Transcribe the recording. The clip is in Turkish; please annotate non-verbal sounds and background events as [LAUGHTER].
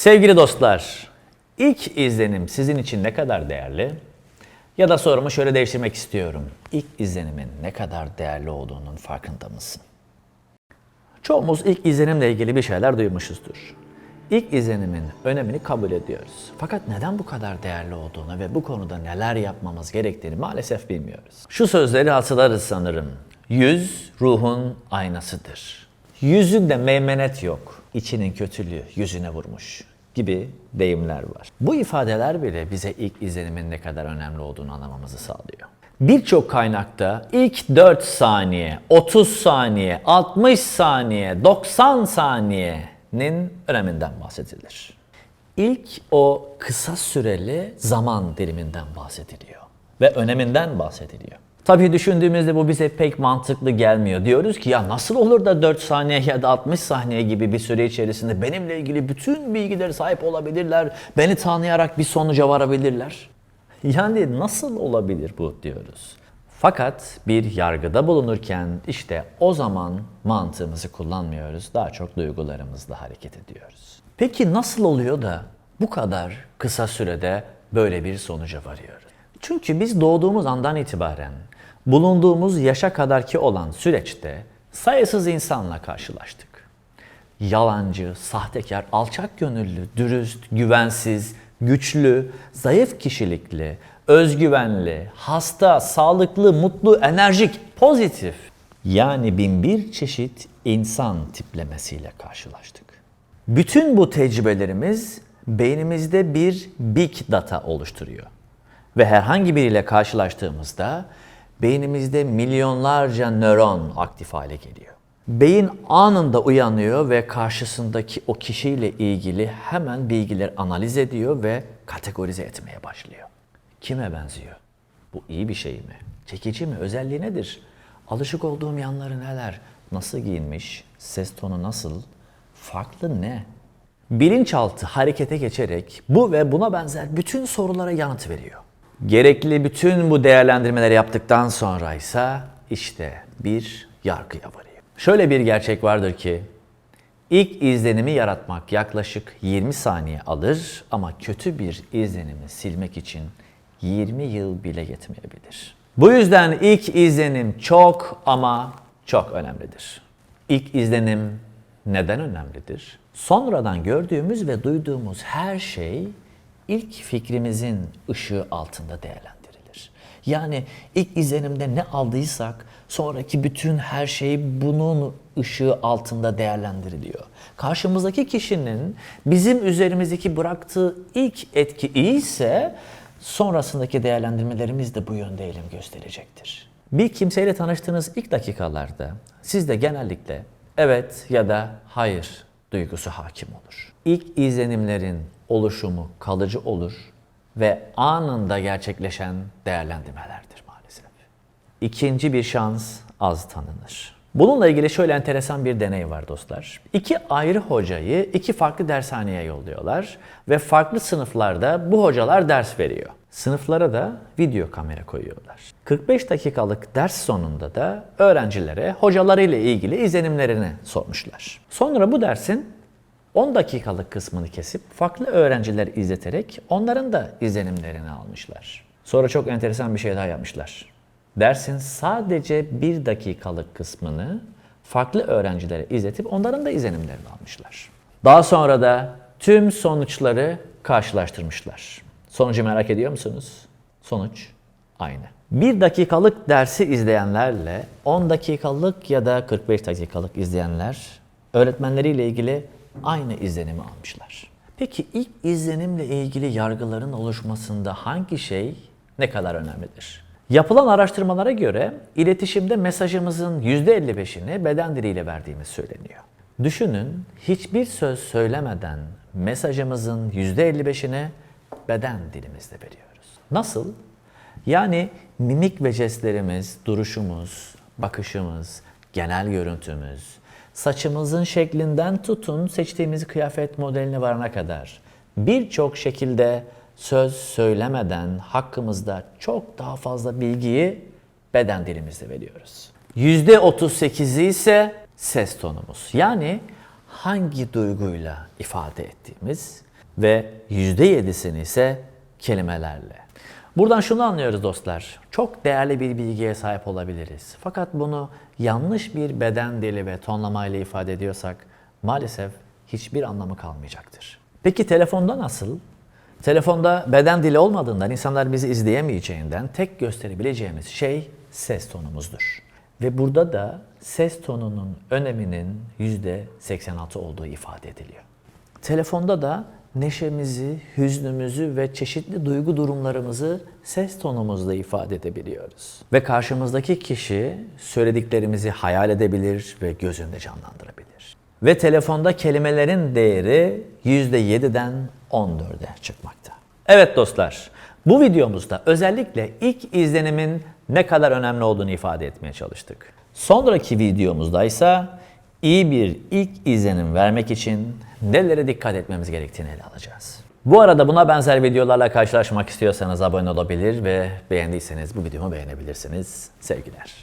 Sevgili dostlar, ilk izlenim sizin için ne kadar değerli? Ya da sorumu şöyle değiştirmek istiyorum. İlk izlenimin ne kadar değerli olduğunun farkında mısın? Çoğumuz ilk izlenimle ilgili bir şeyler duymuşuzdur. İlk izlenimin önemini kabul ediyoruz. Fakat neden bu kadar değerli olduğunu ve bu konuda neler yapmamız gerektiğini maalesef bilmiyoruz. Şu sözleri hatırlarız sanırım. Yüz ruhun aynasıdır. Yüzünde meymenet yok. İçinin kötülüğü yüzüne vurmuş gibi deyimler var. Bu ifadeler bile bize ilk izlenimin ne kadar önemli olduğunu anlamamızı sağlıyor. Birçok kaynakta ilk 4 saniye, 30 saniye, 60 saniye, 90 saniyenin öneminden bahsedilir. İlk o kısa süreli zaman diliminden bahsediliyor ve öneminden bahsediliyor. Tabii düşündüğümüzde bu bize pek mantıklı gelmiyor. Diyoruz ki ya nasıl olur da 4 saniye ya da 60 saniye gibi bir süre içerisinde benimle ilgili bütün bilgilere sahip olabilirler, beni tanıyarak bir sonuca varabilirler. [LAUGHS] Yani nasıl olabilir bu diyoruz. Fakat bir yargıda bulunurken işte o zaman mantığımızı kullanmıyoruz. Daha çok duygularımızla hareket ediyoruz. Peki nasıl oluyor da bu kadar kısa sürede böyle bir sonuca varıyoruz? Çünkü biz doğduğumuz andan itibaren bulunduğumuz yaşa kadarki olan süreçte sayısız insanla karşılaştık. Yalancı, sahtekar, alçak gönüllü, dürüst, güvensiz, güçlü, zayıf kişilikli, özgüvenli, hasta, sağlıklı, mutlu, enerjik, pozitif. Yani bin bir çeşit insan tiplemesiyle karşılaştık. Bütün bu tecrübelerimiz beynimizde bir big data oluşturuyor. Ve herhangi biriyle karşılaştığımızda beynimizde milyonlarca nöron aktif hale geliyor. Beyin anında uyanıyor ve karşısındaki o kişiyle ilgili hemen bilgileri analiz ediyor ve kategorize etmeye başlıyor. Kime benziyor? Bu iyi bir şey mi? Çekici mi? Özelliği nedir? Alışık olduğum yanları neler? Nasıl giyinmiş? Ses tonu nasıl? Farklı ne? Bilinçaltı harekete geçerek bu ve buna benzer bütün sorulara yanıt veriyor. Gerekli bütün bu değerlendirmeleri yaptıktan sonra ise işte bir yargıya varıyor. Şöyle bir gerçek vardır ki ilk izlenimi yaratmak yaklaşık 20 saniye alır ama kötü bir izlenimi silmek için 20 yıl bile yetmeyebilir. Bu yüzden ilk izlenim çok ama çok önemlidir. İlk izlenim neden önemlidir? Sonradan gördüğümüz ve duyduğumuz her şey ilk fikrimizin ışığı altında değerlendirilir. Yani ilk izlenimde ne aldıysak sonraki bütün her şey bunun ışığı altında değerlendiriliyor. Karşımızdaki kişinin bizim üzerimizdeki bıraktığı ilk etki iyiyse sonrasındaki değerlendirmelerimiz de bu yönde eğilim gösterecektir. Bir kimseyle tanıştığınız ilk dakikalarda sizde genellikle evet ya da hayır duygusu hakim olur. İlk izlenimlerin oluşumu kalıcı olur ve anında gerçekleşen değerlendirmelerdir maalesef. İkinci bir şans az tanınır. Bununla ilgili şöyle enteresan bir deney var dostlar. İki ayrı hocayı iki farklı dershaneye yolluyorlar ve farklı sınıflarda bu hocalar ders veriyor. Sınıflara da video kamera koyuyorlar. 45 dakikalık ders sonunda da öğrencilere hocalarıyla ilgili izlenimlerini sormuşlar. Sonra bu dersin 10 dakikalık kısmını kesip farklı öğrenciler izleterek onların da izlenimlerini almışlar. Sonra çok enteresan bir şey daha yapmışlar. Dersin sadece bir dakikalık kısmını farklı öğrencilere izletip onların da izlenimlerini almışlar. Daha sonra da tüm sonuçları karşılaştırmışlar. Sonucu merak ediyor musunuz? Sonuç aynı. Bir dakikalık dersi izleyenlerle 10 dakikalık ya da 45 dakikalık izleyenler öğretmenleriyle ilgili aynı izlenimi almışlar. Peki ilk izlenimle ilgili yargıların oluşmasında hangi şey ne kadar önemlidir? Yapılan araştırmalara göre iletişimde mesajımızın %55'ini beden diliyle verdiğimiz söyleniyor. Düşünün hiçbir söz söylemeden mesajımızın %55'ini beden dilimizle veriyoruz. Nasıl? Yani mimik ve jestlerimiz, duruşumuz, bakışımız, genel görüntümüz, saçımızın şeklinden tutun seçtiğimiz kıyafet modeline varana kadar birçok şekilde söz söylemeden hakkımızda çok daha fazla bilgiyi beden dilimizle veriyoruz. %38'i ise ses tonumuz. Yani hangi duyguyla ifade ettiğimiz ve %7'sini ise kelimelerle. Buradan şunu anlıyoruz dostlar. Çok değerli bir bilgiye sahip olabiliriz. Fakat bunu yanlış bir beden dili ve tonlamayla ifade ediyorsak maalesef hiçbir anlamı kalmayacaktır. Peki telefonda nasıl? Telefonda beden dili olmadığından insanlar bizi izleyemeyeceğinden tek gösterebileceğimiz şey ses tonumuzdur. Ve burada da ses tonunun öneminin %86 olduğu ifade ediliyor. Telefonda da neşemizi, hüznümüzü ve çeşitli duygu durumlarımızı ses tonumuzla ifade edebiliyoruz. Ve karşımızdaki kişi söylediklerimizi hayal edebilir ve gözünde canlandırabilir. Ve telefonda kelimelerin değeri %7'den 14'e çıkmakta. Evet dostlar, bu videomuzda özellikle ilk izlenimin ne kadar önemli olduğunu ifade etmeye çalıştık. Sonraki videomuzda ise iyi bir ilk izlenim vermek için nelere dikkat etmemiz gerektiğini ele alacağız. Bu arada buna benzer videolarla karşılaşmak istiyorsanız abone olabilir ve beğendiyseniz bu videomu beğenebilirsiniz. Sevgiler.